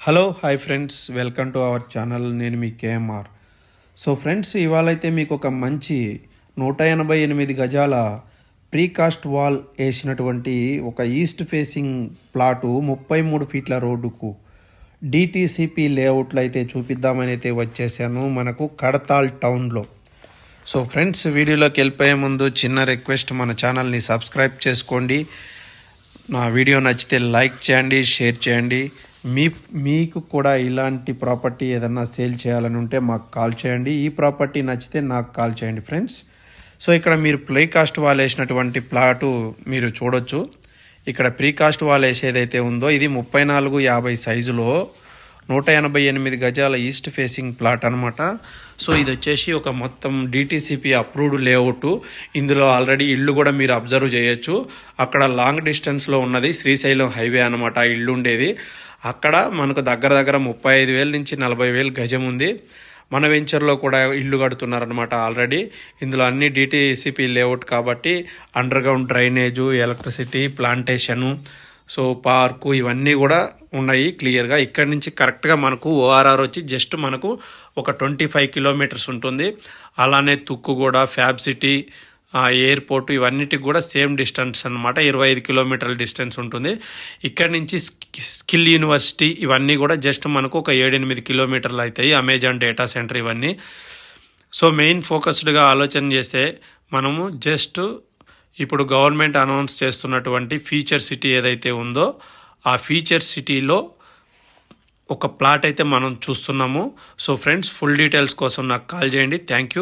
Hello hi friends welcome to our channel నేను మీ KMR so friends ఇవాళ అయితే మీకు ఒక మంచి నూట ఎనభై ఎనిమిది గజాల ప్రీకాస్ట్ వాల్ వేసినటువంటి ఒక ఈస్ట్ ఫేసింగ్ ప్లాటు ముప్పై మూడు ఫీట్ల రోడ్డుకు డిటీసీపీ లేఅవుట్లు అయితే చూపిద్దామని అయితే వచ్చేసాను. మనకు కడతాల్ టౌన్లో సో ఫ్రెండ్స్ వీడియోలోకి వెళ్ళిపోయే ముందు చిన్న రిక్వెస్ట్ మన ఛానల్ని సబ్స్క్రైబ్ చేసుకోండి. నా వీడియో నచ్చితే లైక్ చేయండి షేర్ చేయండి. మీ మీకు కూడా ఇలాంటి ప్రాపర్టీ ఏదన్నా సేల్ చేయాలని ఉంటే మాకు కాల్ చేయండి. ఈ ప్రాపర్టీ నచ్చితే నాకు కాల్ చేయండి ఫ్రెండ్స్. సో ఇక్కడ మీరు ప్లే కాస్ట్ వాల్ వేసినటువంటి ప్లాటు మీరు చూడొచ్చు. ఇక్కడ ప్రీ కాస్ట్ వాల్ వేసేదైతే ఉందో ఇది ముప్పై నాలుగు యాభై సైజులో నూట ఎనభై ఎనిమిది గజాల ఈస్ట్ ఫేసింగ్ ప్లాట్ అనమాట సో ఇది వచ్చేసి ఒక మొత్తం డిటీసీపీ అప్రూవ్డ్ లేఅవుట్ ఇందులో ఆల్రెడీ ఇల్లు కూడా మీరు అబ్జర్వ్ చేయొచ్చు. అక్కడ లాంగ్ డిస్టెన్స్లో ఉన్నది శ్రీశైలం హైవే అనమాట ఇల్లు ఉండేది. అక్కడ మనకు దగ్గర దగ్గర ముప్పై ఐదు వేల నుంచి నలభై వేలు గజం ఉంది. మన వెంచర్లో కూడా ఇల్లు కడుతున్నారనమాట ఆల్రెడీ. ఇందులో అన్ని డిటీసీపీ లేఅవుట్ కాబట్టి underground drainage electricity plantation so park ఇవన్నీ కూడా ఉన్నాయి క్లియర్గా. ఇక్కడ నుంచి కరెక్ట్గా మనకు ఓఆర్ఆర్ వచ్చి జస్ట్ మనకు ఒక ట్వంటీ ఫైవ్ కిలోమీటర్స్ ఉంటుంది. అలానే తుక్కు కూడా ఫ్యాబ్ సిటీ ఎయిర్పోర్ట్ ఇవన్నిటికి కూడా సేమ్ డిస్టెన్స్ అనమాట ఇరవై ఐదు కిలోమీటర్ల డిస్టెన్స్ ఉంటుంది. ఇక్కడ నుంచి స్కిల్ యూనివర్సిటీ ఇవన్నీ కూడా జస్ట్ మనకు ఒక ఏడెనిమిది కిలోమీటర్లు అవుతాయి. అమెజాన్ డేటా సెంటర్ ఇవన్నీ. సో మెయిన్ ఫోకస్డ్గా ఆలోచన చేస్తే మనము జస్ట్ ఇప్పుడు గవర్నమెంట్ అనౌన్స్ చేస్తున్నటువంటి ఫీచర్ సిటీ ఏదైతే ఉందో ఆ ఫీచర్ సిటీలో ఒక ప్లాట్ అయితే మనం చూస్తున్నాము. సో ఫ్రెండ్స్ ఫుల్ డీటెయిల్స్ కోసం నాకు కాల్ చేయండి. Thank you.